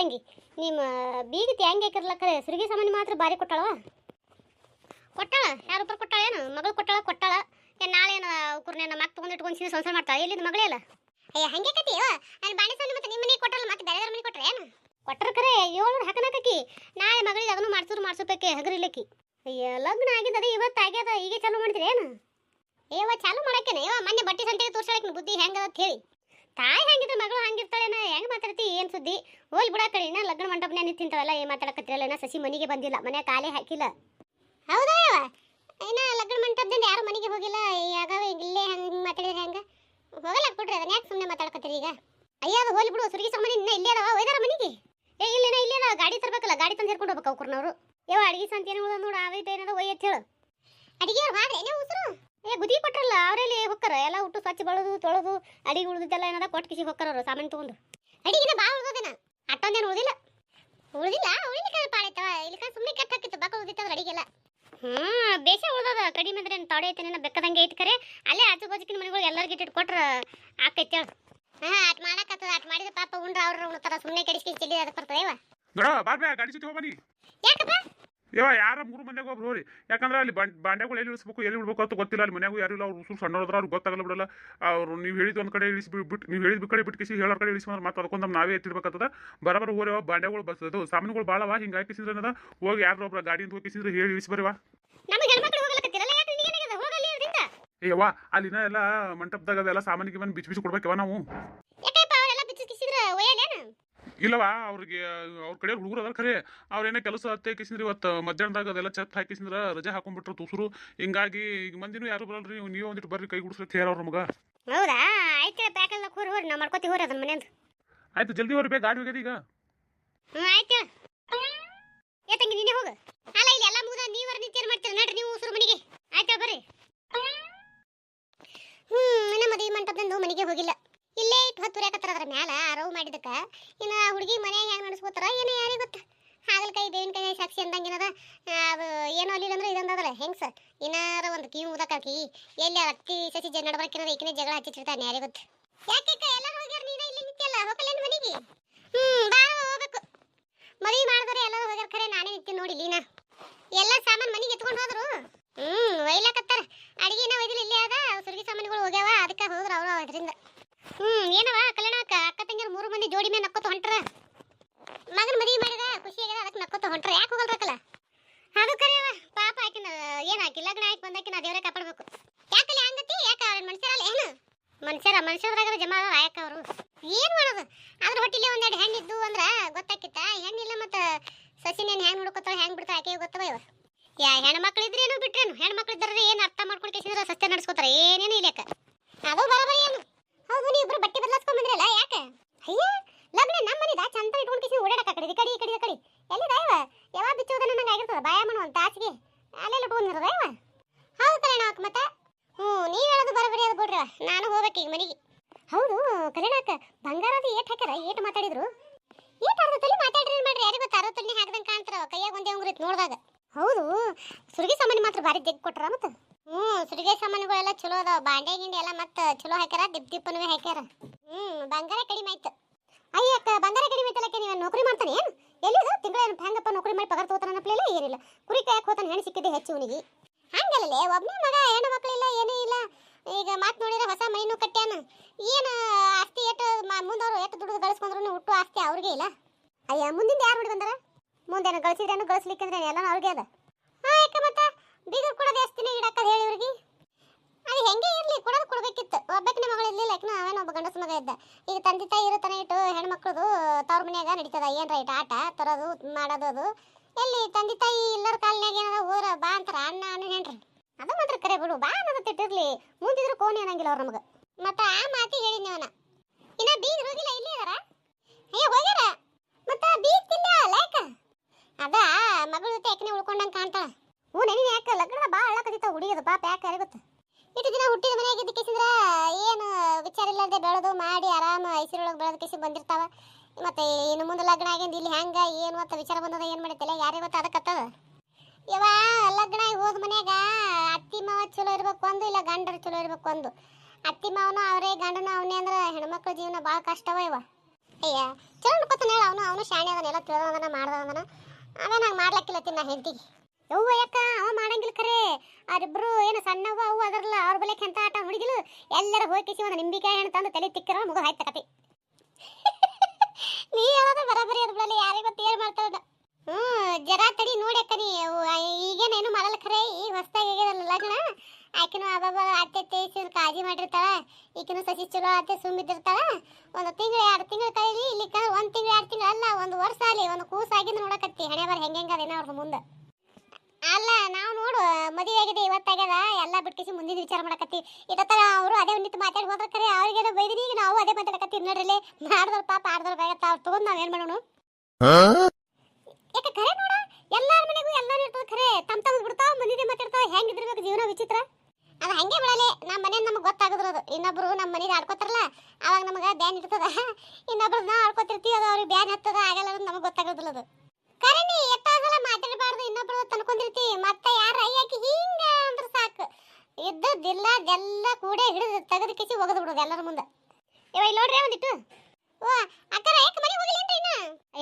ತಂಗಿ ನಿಮ್ಮ ಬೀಗತಿ ಹೆಂಗೆ ಹಾಕಿರ್ಲ ಕರೆ ಸುರಿಗೆ ಸಾಮಾನು ಮಾತ್ರ ಭಾರಿ ಕೊಟ್ಟಾಳವ ಕೊಟ್ಟಾಳ? ಯಾರು ಒಬ್ಬರು ಕೊಟ್ಟಾಳ ಏನು? ಮಗಳು ಕೊಟ್ಟಾಳ ಕೊಟ್ಟಾಳ. ಏನು ನಾಳೆ ಏನು ಕುರ್ನೆ ನಮ್ಮ ಅಕ್ಕ ತಗೊಂಡು ಇಟ್ಕೊಂಡು ಸೀರೆ ಸಂಸಾರ ಮಾಡ್ತಾಳೆ. ಎಲ್ಲಿಂದ ಮಗಳೇ ಅಲ್ಲ? ಅಯ್ಯ ಹಂಗೆ ಕತಿಯೋ ಅಲ್ಲಿ ಬಾಣೆ ಸಣ್ಣ ಮತ್ತೆ ನಿಮ್ಮ ಮನೆಗೆ ಕೊಟ್ಟಲ್ಲ ಮತ್ತೆ ಬೇರೆ ಮನೆ ಕೊಟ್ರೆ ಏನು? ಕೊಟ್ಟರು ಕರೆ ಏಳ್ನೂರು ಹಾಕನಾಕಿ ನಾಳೆ ಮಗಳಿಗೆ ಅದನ್ನು ಮಾಡ್ಸೋರು ಮಾಡ್ಸೋಬೇಕೆ ಹಗರಿಲಕ್ಕಿ ಅಯ್ಯ ಲಗ್ನ ಆಗಿದ್ದದ ಇವತ್ತು ಆಗ್ಯದ ಈಗ ಚಾಲು ಮಾಡ್ತೀರಿ ಏನು ಏವ ಚಾಲು ಮಾಡಕ್ಕೇನೆ. ಏವ ಮೊನ್ನೆ ಬಟ್ಟೆ ಸಂತೆಗೆ ತೋರ್ಸಾಳಕ್ಕೆ ಬುದ್ಧಿ ಹೆಂಗದ ಅಂತ ಹೇಳಿ. ತಾಯಿ ಹಂಗಿದ್ರೆ ಮಗಳು ಹಂಗಿರ್ತಾಳೇನ ಹೆಂಗ್ ಮಾತಾಡ್ತಿ? ಏನ್ ಸುದ್ದಿ? ಹೋಲ್ ಬಿಡ ಕಡೆ, ಇನ್ನ ಲಗ್ನ ಮಂಟಪನೇ ನಿಂತಿಂತವಲ್ಲ ಏನ್ ಮಾತಾಡಕತ್ತಿರಲ್ಲ? ಸಸಿ ಮನೆಗೆ ಬಂದಿಲ್ಲ, ಮನೆ ಕಾಲೇ ಹಾಕಿಲ್ಲ. ಹೌದಾ ಇನ್ನ ಲಗ್ನ ಮಂಟಪದಿಂದ ಯಾರು ಮನೆಗೆ ಹೋಗಿಲ್ಲ? ಯಾವಾಗ ಇಲ್ಲೇ ಹಂಗ್ ಮಾತಾಡಿದ್ರೆ ಹೆಂಗ? ಹೋಗಲ್ಲ ಬಿಡ್ರಿ, ಅದನ್ನ ಯಾಕೆ ಸುಮ್ಮನೆ ಮಾತಾಡಕತ್ತೀರಿ ಈಗ? ಅಯ್ಯ, ಅದು ಹೋಲಿ ಬಿಡು, ಸುರಿಗೆ ಸಾಮಾನು ಇನ್ನ ಇಲ್ಲೇ ಅದಾವ, ಒಯ್ದಾರ ಮನೆಗೆ? ಏ ಇಲ್ಲೇನ ಇಲ್ಲೇ ಗಾಡಿ ತರ್ಬೇಕಲ್ಲ, ಗಾಡಿ ತಂದು ಹೇರ್ಕೊಂಡು ಹೋಗ್ಬೇಕು ಅವ್ರನ್ನವರು ಯಾವ ಅಡಿಗೆ ಸಂತಿ ಏನೋ ನೋಡು ಅವೈತೆ ಏನದ, ಒಯ್ಯತ್ ಹೇಳು. ಅಡಿಗೆ ಅವ್ರು ಮಾಡ್ರೆ ಉಸಿರು. ಏ ಗುದಿ ಕೊಟ್ರಲ್ಲ ಅವರಲ್ಲಿ ಹೊಕ್ಕರ? ಎಲ್ಲ ಉಟ್ಟು ಸ್ವಚ್ಛ ಬಳದು ತೊಳೆದು ಅಡಿಗೆ ಉಳಿದಿದ್ದೆಲ್ಲ ಏನದ? ಕೊಟ್ಟು ಕಿಸಿ ಹೊಕ್ಕರ ಅವರು ಸಾಮಾನು ತಗೊಂಡು. ಅಡಿಗೆನ ಬಾ ಉಳಿದೋದೇನ? ಅಟ್ಟೊಂದೇನು ಉಳಿದಿಲ್ಲ. ಉಳಿದಿಲ್ಲ ಉಳಿಲಿಕ್ಕೆ ಪಾಡೈತವ ಇಲ್ಲಿಕ ಸುಮ್ಮನೆ ಕೆಟ್ಟ ಹಾಕಿತ್ತು ಬಾಕ ಉಳಿದಿತ್ತವ್ರ ಅಡಿಗೆಲ್ಲ. ಹ್ಮ್ ಬೇಷ ಉಳ್ದದ. ಕಡಿಮೆ ಅಂದ್ರೆ ಏನು ತೊಡೆ ಐತೆ ಬೆಕ್ಕದಂಗೆ ಐತಿ ಕರೆ? ಅಲ್ಲೇ ಆಜು ಬಾಜುಕಿನ ಮನೆಗಳು ಎಲ್ಲರಿಗೆ ಇಟ್ಟು ಕೊಟ್ರ ಆಕೈತಿ ಹೇಳು. ಹಾ ಅಟ್ ಮಾಡಕತ್ತದ ಅಟ್ ಮಾಡಿದ ಪಾಪ ಉಂಡ್ರ ಅವ್ರ ಉಣ್ತಾರ ಸುಮ್ಮನೆ ಕೆಡಿಸ್ಕಿ ಚೆಲ್ಲಿ ಅದಕ್ಕೆ ಬರ್ತದೇವ. ನೋಡ ಬಾರ್ಬೆ ಗಾಡಿ ಯಾಕಪ್ಪ? ಯಾವ ಯಾರ ಮೂರು ಮನೆಗೆ ಒಬ್ರು ಹೋರಿ ಯಾಕಂದ್ರೆ ಅಲ್ಲಿ ಬಂಡ್ ಬಾಂಡ್ಯಾಗಳು ಎಲ್ಲಿ ಇಳಿಸ್ಬೇಕು ಎಲ್ಲಿ ಬಿಡ್ಬೇಕು ಅಂತ ಗೊತ್ತಿಲ್ಲ. ಅಲ್ಲಿ ಮನೆಗೂ ಯಾರು ಇಲ್ಲ ಅವ್ರು ಸಣ್ಣ ಸಣ್ಣವ್ರದ್ರ ಅವ್ರು ಗೊತ್ತಾಗಲ್ಲ ಬಿಡಲ್ಲ. ಅವ್ರು ನೀವು ಹೇಳಿದ ಒಂದು ಕಡೆ ಇಳಿಸಿ ಬಿಟ್ಟು ನೀವು ಹೇಳಿದ ಕಡೆ ಬಿಟ್ಟು ಕಿಸಿ ಹೇಳೋ ಕಡೆ ಇಳಿಸಿ ಮತ್ತೆ ಅದಕ್ಕೊಂದು ನಾವೇ ಎತ್ತಿರ್ಬೇಕಾಗ್ತದ ಬರಬರ ಹೋರಿ ಬಾಂಡ್ಯಾಗಳು ಬಾಂಡೆಗಳು ಅದು ಸಾಮಾನುಗಳು ಭಾಳವ ಹಿಂಗೆ ಹಾಕಿಸಿದ್ರೆ ಅನ್ನದ ಹೋಗಿ ಯಾರು ಒಬ್ಬರ ಗಾಡಿ ಅಂತ ಹೋಗಿಸಿದ್ರೆ ಹೇಳಿ ಇಳಿಸಿ ಬರೀವಾ. ಏಯವ್ವ ಅಲ್ಲಿನ ಎಲ್ಲ ಮಂಟಪದಾಗ ಅದೆಲ್ಲ ಸಾಮಾನಿಗೆ ಬಂದು ಬಿಚ್ಚಿ ಬಿಚ್ಚಿ ಕೊಡ್ಬೇಕವ ನಾವು. ಇಲ್ಲವ ಅವ್ರಿಗೆ ಅವ್ರ ಕಡೆ ಹುಡುಗರು ಅದಾರ ಖರೆ. ಅವ್ರೇನೇ ಕೆಲಸ ಹತ್ತೆ ಇವತ್ತ ಇವತ್ತು ಮಧ್ಯಾಹ್ನದಾಗ ಅದೆಲ್ಲ ಛತ್ ಹಾಕಿಸಿಂದ್ರ ರಜೆ ಹಾಕೊಂಡ್ಬಿಟ್ರು ತೂಸರು. ಹಿಂಗಾಗಿ ಈಗ ಮಂದಿನೂ ಯಾರು ಬರಲ್ರಿ ನೀವು ಒಂದಿಟ್ಟು ಬರ್ರಿ ಕೈ ಗುಡಿಸ್ರಿ ಹೇರ ಅವ್ರ ಮಗ ಹೌದಾ? ಆಯ್ತು ಪ್ಯಾಕ್ ಎಲ್ಲ ಹೋರಿ ಹೋರಿ ನಾ ಮಾಡ್ಕೊತಿ ಹೋರಿ ಅದನ್ನ ಮನೆಯಿಂದ ಆಯ್ತು ಜಲ್ದಿ ಹೋರಿ ಬೇಗ ಗಾಡಿ ಹೋಗ್ಯದ ಈಗ. ಹ್ಞೂ ಆಯ್ತು ಏ ತಂಗಿ ನೀನೇ ಹೋಗು. ಅಲ್ಲ ಇಲ್ಲಿ ಎಲ್ಲ ಮುಗ್ದ ನೀವರ ನಿಂತೇನು ಮಾಡ್ತೀರ? ನಡ್ರಿ ನೀವು ಉಸ್ರು ಮನೆಗೆ. ಆಯ್ತು ಬರ್ರಿ. ಹ್ಞೂ ನಮ್ಮ ಮದುವೆ ಮಂಟಪದಿಂದ ಮನೆಗೆ ಹೋಗಿಲ್ಲ. ಇಲ್ಲೇ ಇಟ್ಟು ಹೊತ್ತು ಹುರ್ಯಾಕತ್ತಾರ ಅದ್ರ ಮ್ಯಾಲ ಅರವು ಮಾಡಿದಕ್ಕ ಇನ್ನು ಹುಡುಗಿ ಮನ್ಯಾಗ ಹೆಂಗೆ ನಡೆಸ್ಕೋತಾರ ಏನೋ ಯಾರಿಗೆ ಗೊತ್ತ? ಹಾಗಲಕಾಯಿ ದೇವಿನ ಕೈ ಸಾಕ್ಷಿ ಅಂದಂಗಿನದ ಅದು ಏನೋ ಅಲ್ಲಿ ಅಂದ್ರೆ ಇದೊಂದದಲ್ಲ ಹೆಂಗ್ಸ ಏನಾರ ಒಂದು ಕಿವಿ ಮುದಕಾಕಿ ಎಲ್ಲಿ ಅತ್ತಿ ಸಸಿ ಜನ ನಡ್ಬರ್ಕಿನಾರ ಈಕಿನ ಜಗಳ ಹಚ್ಚಿಟ್ಟಿರ್ತಾನೆ ಯಾರಿಗೆ ಗೊತ್ತ? ಯಾಕೆ ಎಲ್ಲರೂ ಹೋಗ್ಯಾರ ನೀನ ಇಲ್ಲಿ ನಿಂತಿಯಲ್ಲ? ಹೋಗಲ್ಲೇನು ಮನೆಗೆ? ಹ್ಮ್, ಬಾ ಹೋಗ್ಬೇಕು. ಮದುವೆ ಮಾಡಿದ್ರೆ ಎಲ್ಲರೂ ಹೋಗ್ಯಾರ ಖರೆ, ನಾನೇ ನಿಂತೀನಿ ನೋಡಿ ಲೀನ. ಎಲ್ಲ ಸಾಮಾನು ಮನೆಗೆ ಎತ್ಕೊಂಡು ಹೋದ್ರು. ಹ್ಮ್, ಒಯ್ಲಕತ್ತಾರ. ಅಡಿಗೆನ ಒಯ್ದಿಲ್ಲ, ಇಲ್ಲೇ ಅದ. ಸುರ್ಗಿ ಸಾಮಾನುಗಳು ಹೋಗ್ಯಾವ, ಅದಕ್ಕೆ ಹೋದ್ರು ಅವರು ಅದರಿಂದ. ಹ್ಮ್, ಏನವ? ಕಲ್ಯಾಣ ಅಕ್ಕ ಅಕ್ಕ ತಂಗಿಯರು ಮೂರು ಮಂದಿ ಜೋಡಿ ಮೇಲೆ ನಕ್ಕೋತ ಹೊಂಟ್ರ. ಮಗನ ಮದುವೆ ಮಾಡಿದ, ಖುಷಿ ಆಗ್ಯದ ಅದಕ್ಕೆ ನಕ್ಕೋತ ಹೊಂಟ್ರ. ಯಾಕೆ ಹೋಗಲ್ರಕ್ಕಲ್ಲ ಅದು ಕರೆಯವ ಪಾಪ ಆಕಿನ, ಏನು ಹಾಕಿ ಲಗ್ನ ಆಯ್ತು ಬಂದಾಕಿನ ದೇವರೇ ಕಾಪಾಡ್ಬೇಕು. ಯಾಕಲ್ಲಿ ಹಂಗತಿ? ಯಾಕ ಅವ್ರ ಮನುಷ್ಯರಲ್ಲ ಏನು? ಮನುಷ್ಯರ ಮನುಷ್ಯರಾಗ ಜಮಾ ಆಯಕ್ಕ ಅವರು? ಏನು ಮಾಡೋದು? ಅದ್ರ ಹೊಟ್ಟಿಲೆ ಒಂದೆರಡು ಹೆಣ್ಣಿದ್ದು ಅಂದ್ರೆ ಗೊತ್ತಾಕಿತ್ತ? ಹೆಣ್ಣಿಲ್ಲ ಮತ್ತು ಸಸಿನೇನ್ ಹೆಂಗೆ ನೋಡ್ಕೊತಾಳ ಹೆಂಗೆ ಬಿಡ್ತಾ ಆಕೆ ಗೊತ್ತವ ಇವ? ಯಾ ಹೆಣ್ಮಕ್ಳು ಇದ್ರೇನು ಬಿಟ್ರೇನು? ಹೆಣ್ಮಕ್ಳು ಇದ್ರೆ ಏನು ಅರ್ಥ ಮಾಡ್ಕೊಂಡು ಕೇಸಿದ್ರೆ ಸಸ್ಯ ನಡೆಸ್ಕೋತಾರೆ? ಏನೇನು ಇಲ್ಲಕ್ಕ ಅದು ಬರೋಬರಿ ಏನು? ಹೌದು ನೀವು ಇಬ್ರು ಬಟ್ಟೆ ಬದಲಾಸ್ಕೊಂಡ್ ಬಂದ್ರಲ್ಲ, ಯಾಕೆ? ಅಯ್ಯ, ಲಗ್ನ ನಮ್ಮ ಮನೆದ? ಚಂದ ಇಟ್ಕೊಂಡು ಕೇಸಿ ಓಡಾಡಕ ಕಡೆ ಕಡಿ ಕಡಿ ಕಡಿ. ಎಲ್ಲಿ ದೈವ ಯಾವಾಗ ಬಿಚ್ಚೋದನ್ನ ನಂಗೆ ಆಗಿರ್ತದ ಬಾಯ ಮಾಡೋ ಅಂತ ಆಚೆಗೆ. ಅಲ್ಲೆಲ್ಲ ದೈವ ಹೌದು ಕಲ್ಯಾಣ ಅಕ್ಕ, ಮತ್ತೆ? ಹ್ಞೂ ನೀವು ಹೇಳೋದು ಬರೋಬರಿ ಅದು ಬಿಡ್ರಿ ನಾನು ಹೋಗ್ಬೇಕು ಈಗ ಮನೆಗೆ. ಹೌದು ಕಲ್ಯಾಣಕ್ಕ ಬಂಗಾರದ ಏಟ್ ಹಾಕ್ಯಾರ, ಏಟ್ ಮಾತಾಡಿದ್ರು? ಏಟ್ ತಲೆ ಮಾತಾಡ್ರಿ ಮಾಡ್ರಿ? ಯಾರಿಗೂ ತಾರೋ ಅರ್ಧ ತಲೆ ಹಾಕ್ದಂಗೆ ಕಾಣ್ತಾರ ಕೈಯಾಗ ಒಂದೇ ಉಂಗ್ರ ನೋಡಿದಾಗ. ಹೌದು, ಸುರಿಗೆ ಸಾಮಾನ್ಯ ಮಾತ್ರ ಭಾರಿ ಜಗ್ ಕೊಟ್ರ ಮತ್ತ? ಹ್ಞೂ ಸುರಿಗೆ ಸಾಮಾನುಗಳೆಲ್ಲ ಚಲೋ ಅದಾವ. ಬಾಂಡೆ ಗಿಂಡೆ ಎಲ್ಲ ಮತ್ತೆ ಚಲೋ ಹಾಕ್ಯಾರ, ದಿಪ್ ದಿಪ್ಪನೂ ಹಾಕ್ಯಾರ. ಹ್ಮ್, ಬಂಗಾರ ಕಡಿಮೆ ಆಯ್ತು. ಅಯ್ಯಕ್ಕ ಬಂಗಾರ ಕಡಿಮೆ ಆಯ್ತಲ್ಲಕ್ಕೆ ನೀವು ನೌಕರಿ ಮಾಡ್ತಾನೆ ಏನು? ಎಲ್ಲಿದು? ತಿಂಗಳ ಹೆಂಗಪ್ಪ ನೌಕರಿ ಮಾಡಿ ಪಗಾರ ತಗೋತಾನ ಅನ್ನಪ್ಲೆಲ್ಲ ಏನಿಲ್ಲ. ಕುರಿ ಕಾಯಕ್ಕೆ ಹೋತಾನೆ ಹೆಣ್ಣು ಸಿಕ್ಕಿದೆ ಹೆಚ್ಚು ಅವನಿಗೆ. ಹಂಗಲ್ಲೇ ಒಬ್ಬನೇ ಮಗ ಹೆಣ್ಣು ಮಕ್ಕಳಿಲ್ಲ ಏನೂ ಇಲ್ಲ. ಈಗ ಮಾತು ನೋಡಿದ್ರೆ ಹೊಸ ಮೈನು ಕಟ್ಟ್ಯಾನ. ಏನು ಆಸ್ತಿ ಎಟ್ಟು ಮುಂದವ್ರು ಎಷ್ಟು ದುಡ್ದು ಗಳಿಸ್ಕೊಂಡ್ರು ಹುಟ್ಟು ಆಸ್ತಿ ಅವ್ರಿಗೆ ಇಲ್ಲ. ಅಯ್ಯ, ಮುಂದಿಂದ ಯಾರು ನೋಡಿ ಬಂದಾರ? ಮುಂದೇನು ಗಳಿಸಿದ್ರೇನು ಗಳಿಸ್ಲಿಕ್ಕಂದ್ರೆ ಎಲ್ಲ ಅವ್ರಿಗೆ ಅದ. ಹಾಂ ಯಾಕೆ ಮತ್ತ ಬೀಗರ್ ಕೊಡೋದು ಎಷ್ಟು ದಿನ ಇಡಕ್ಕದ ಹೇಳಿ ಇವ್ರಿಗೆ ಅದು ಹೆಂಗೆ ಇರ್ಲಿ ಕೊಡೋದು ಕೊಡ್ಬೇಕಿತ್ತು ಒಬ್ಬಕಿನ ಮಗಳು ಇರ್ಲಿಲ್ಲ ಯಾಕನ ಅವನ ಒಬ್ಬ ಇದ್ದ. ಈಗ ತಂದೆ ತಾಯಿ ಇರುತ್ತಾನೆ ಇಟ್ಟು ಹೆಣ್ಮಕ್ಳದು ತವ್ರ ಮನ್ಯಾಗ ನಡೀತದ. ಏನ್ರ ಇಟ್ಟು ಆಟ, ತರೋದು, ಮಾಡೋದು ಅದು. ಎಲ್ಲಿ ತಂದೆ ತಾಯಿ ಎಲ್ಲರ ಕಾಲ್ನ್ಯಾಗ ಏನದ ಊರ ಬಾ ಅಂತಾರ. ಅಣ್ಣ ಅಣ್ಣ, ಹೆಣ್ರಿ. ಅದು ಮಾತ್ರ ಕರೆ ಬಿಡು. ಬಾ ಅನ್ನೋದು ತಿಟ್ಟಿರ್ಲಿ ಮುಂದಿದ್ರು ಕೋಣಿ ಅನ್ನಂಗಿಲ್ಲ ಅವ್ರ ನಮಗೆ. ಮತ್ತೆ ಆ ಮಾತಿ ಹೇಳಿದ್ನಿ ಅವನ. ಇನ್ನ ಬೀಗ್ ಹೋಗಿಲ್ಲ ಇಲ್ಲಿ ಅದಾರ? ಅಯ್ಯ, ಹೋಗ್ಯಾರ? ಮತ್ತ ಬೀದ್ ತಿಂದ ಲೈಕ? ಅದ ಮಗಳ ಜೊತೆ ಯಾಕನೆ ಉಳ್ಕೊಂಡಂಗ ಕಾಣ್ತಾಳ? ಹ್ಞೂ ನೆನೆ ಯಾಕ? ಲಗ್ನ ಬಾ ಅಳ್ಳಕದಿತ್ತ ಹುಡುಗಿದ. ಪಾಪ ಯಾಕೆ ಗೊತ್ತ? ಇಷ್ಟು ದಿನ ಹುಟ್ಟಿದ ಮನೆಯಾಗ ಇದ್ದಕ್ಕಿಸಿದ್ರ ಏನು ವಿಚಾರ ಇಲ್ಲದೆ ಬೆಳೆದು ಮಾಡಿ ಆರಾಮ ಐಸಿರೊಳಗೆ ಬೆಳೆದ ಕಿಸಿ ಬಂದಿರ್ತಾವ. ಮತ್ತೆ ಇನ್ನು ಮುಂದೆ ಲಗ್ನ ಆಗಿಂದ ಇಲ್ಲಿ ಹೆಂಗ, ಏನು ಅಂತ ವಿಚಾರ ಬಂದದ ಏನು ಮಾಡ್ತಿಲ್ಲ ಯಾರಿಗೆ ಗೊತ್ತ ಅದಕ್ಕತ್ತದ ಯವ ಲಗ್ನ ಹೋದ ಮನ್ಯಾಗ ಅತ್ತಿ ಮಾವ ಚಲೋ ಇರ್ಬೇಕು ಒಂದು ಇಲ್ಲ ಗಂಡರು ಚಲೋ ಇರ್ಬೇಕು ಒಂದು ಅತ್ತಿ ಮಾವನು ಅವರೇ, ಗಂಡನು ಅವನೇ ಅಂದ್ರೆ ಹೆಣ್ಮಕ್ಳ ಜೀವನ ಭಾಳ ಕಷ್ಟವ ಇವ. ಅಯ್ಯ, ಚಲೋ ನೋಡ್ಕೊತಾನೆ ಹೇಳ ಅವನು ಅವನು ಶಾಣೆ ಅದನ್ನ ಎಲ್ಲ ತಿಳಿದವನ ಮಾಡ್ದವನ ಅವ ನಂಗೆ ಮಾಡ್ಲಕ್ಕಿಲ್ಲ ತಿನ್ನ ಹೆಂಡತಿಗೆ. ಯವ್ವ ಯಾಕ? ಅವ ಮಾಡಂಗಿಲ್ಲ ಖರೆ ಅವರಿಬ್ರು ಏನು ಸಣ್ಣವ ಅವು ಅದರಲ್ಲ, ಅವ್ರ ಬಲೆ ಎಂತ ಆಟ ಹುಡುಗಿಲು. ಎಲ್ಲರ ಹೋಗಿಸಿ ಒಂದು ನಿಂಬಿಕಾಯಿ ಹಣ್ಣು ತಂದು ತಲೆ ತಿಕ್ಕರ, ಮುಗ ಹಾಯ್ತ ಕತೆ ನೀ ಯಾವಾಗ ಬರಬರಿ ಅದ್ರ ಬಿಡಲಿ, ಯಾರಿಗೆ ಗೊತ್ತು ಏನು ಮಾಡ್ತಾಳ ಹ್ಞೂ ಜರ ತಡಿ ನೋಡಿ ಅಕ್ಕ ನೀ. ಈಗೇನೇನು ಮಾಡಲ್ಲ ಖರೆ ಈಗ ಹೊಸ್ದಾಗಿ ಆಗ್ಯದಲ್ಲ ಲಗ್ನ? ಆಕಿನೂ ಅಬ್ಬಬ್ಬ, ಅತ್ತೆ ತೇಸಿ ಕಾಳಜಿ ಮಾಡಿರ್ತಾಳ. ಈಕಿನೂ ಸಸಿ ಚಲೋ, ಅತ್ತೆ ಸುಮ್ಮಿದ್ದಿರ್ತಾಳ. ಒಂದು ತಿಂಗಳು, ಎರಡು ತಿಂಗಳು ಕಳೀಲಿ ಇಲ್ಲಿ ಒಂದು ತಿಂಗಳು, ಎರಡು ತಿಂಗಳು ಅಲ್ಲ, ಒಂದು ವರ್ಷ ಆಗಲಿ, ಒಂದು ಕೂಸಾಗಿಂದ ನೋಡಕತ್ತಿ. ಹಣೆ ಬರ ಹೆಂಗೆ ಹೆಂಗೆ ಅದೇನೋ ಅವ್ರ ಮುಂದೆ. ಅಲ್ಲ ನಾವು ನೋಡು ಮದುವೆ ಆಗಿದೆ ಇವತ್ತಾಗ್ಯದ ಎಲ್ಲ ಬಿಟ್ಕಿಸಿ ಮುಂದಿನ ವಿಚಾರ ಮಾಡಕತ್ತಿ. ಇಟ್ಟತ್ತರ ಅವರು ಅದೇ ಒಂದಿತ್ತು ಮಾತಾಡಿ ಹೋದ್ರ ಕರೆ ಅವ್ರಿಗೇನೋ ಬೈದಿನಿ ಈಗ ನಾವು ಅದೇ ಮಾತಾಡಕತ್ತೀವಿ ನೋಡ್ರಲ್ಲಿ ಮಾಡ್ದವ್ರ ಪಾಪ ಆಡ್ದವ್ರ ಬಾಯತ್ತ ಅವ್ರು ತಗೊಂಡ್ ನಾವ್ ಏನ್ ಮಾಡೋಣ? ಯಾಕೆ ಕರೆ ನೋಡ ಎಲ್ಲಾರ ಮನೆಗೂ ಎಲ್ಲಾರು ಇರ್ತದ ಖರೆ ತಮ್ ತಮ್ ಬಿಡ್ತಾವ ಮಂದಿದೆ ಮಾತಾಡ್ತಾವ ಹೆಂಗಿದ್ದಿರ್ಬೇಕು ಜೀವನ ವಿಚಿತ್ರ? ಅದು ಹಂಗೆ ಬಿಡಲೆ ನಮ್ಮ ಮನೆ ನಮಗೆ ಗೊತ್ತಾಗದ್ರದು. ಇನ್ನೊಬ್ರು ನಮ್ಮ ಮನೆಗೆ ಆಡ್ಕೋತಾರಲ್ಲ ಅವಾಗ ನಮಗೆ ಬ್ಯಾನ್ ಇರ್ತದ. ಇನ್ನೊಬ್ರು ನಾವು ಆಡ್ಕೋತಿರ್ತೀವಿ ಅದು ಅವ್ರಿಗೆ ಬ್ಯಾನ್ ಹತ್ತದ ಆಗಲ್ಲ ನಮಗೆ ಗೊತ್ತಾಗೋದಿಲ್ಲ ಅದು ಖರೆ ನೀ ಎಷ್ಟಾಗಲ್ಲ ಮಾತಾಡಬಾರ್ದು, ಇನ್ನೊಬ್ರು ತನ್ಕೊಂಡಿರ್ತಿ ಮತ್ತೆ ಯಾರ ಅಯ್ಯಾಕಿ ಹಿಂಗ ಅಂದ್ರೆ ಸಾಕು. ಇದ್ದದ್ದಿಲ್ಲ ಎಲ್ಲ ಕೂಡೆ ಹಿಡಿದು ತೆಗೆದು ಕಿಸಿ ಒಗದು ಬಿಡೋದು ಎಲ್ಲರ ಮುಂದೆ. ಇವ ಇಲ್ಲಿ ನೋಡ್ರಿ ಒಂದಿಟ್ಟು ಓ ಅಕ್ಕರ ಯಾಕೆ ಮನೆಗೆ ಅಂತ ಇನ್ನ?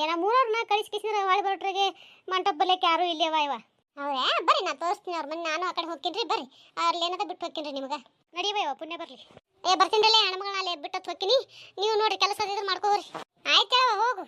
ಏನ ಮೂರವ್ರನ್ನ ಕಳಿಸಿ ಕಿಸಿದ್ರೆ ಹೊಳೆ ಬರೋಟ್ರಿಗೆ ಮಂಟಪ ಬಲ್ಯಕ್ಕೆ ಯಾರು ಇಲ್ಲವ ಇವ? ಹೌದಾ? ಬರ್ರಿ ನಾ ತೋರಿಸ್ತೀನಿ ಅವ್ರ ಮನೆ. ನಾನು ಆ ಕಡೆ ಹೋಗ್ತೀನಿ ಬರ್ರಿ. ಅಲ್ಲಿ ಏನದ ಬಿಟ್ಟು ಹೋಗ್ತೀನಿ ನಿಮಗೆ. ನಡಿಯವ ಪುಣ್ಯ ಬರ್ಲಿ. ಏ, ಬರ್ತೀನಿ ಅಣ್ಣ ಮಗಳ ಅಲ್ಲಿ ಬಿಟ್ಟು ಹೋಗ್ತೀನಿ. ನೀವು ನೋಡ್ರಿ ಕೆಲಸ ಇದ್ರೆ ಮಾಡ್ಕೋರಿ ಆಯ್ತು ಹೋಗು.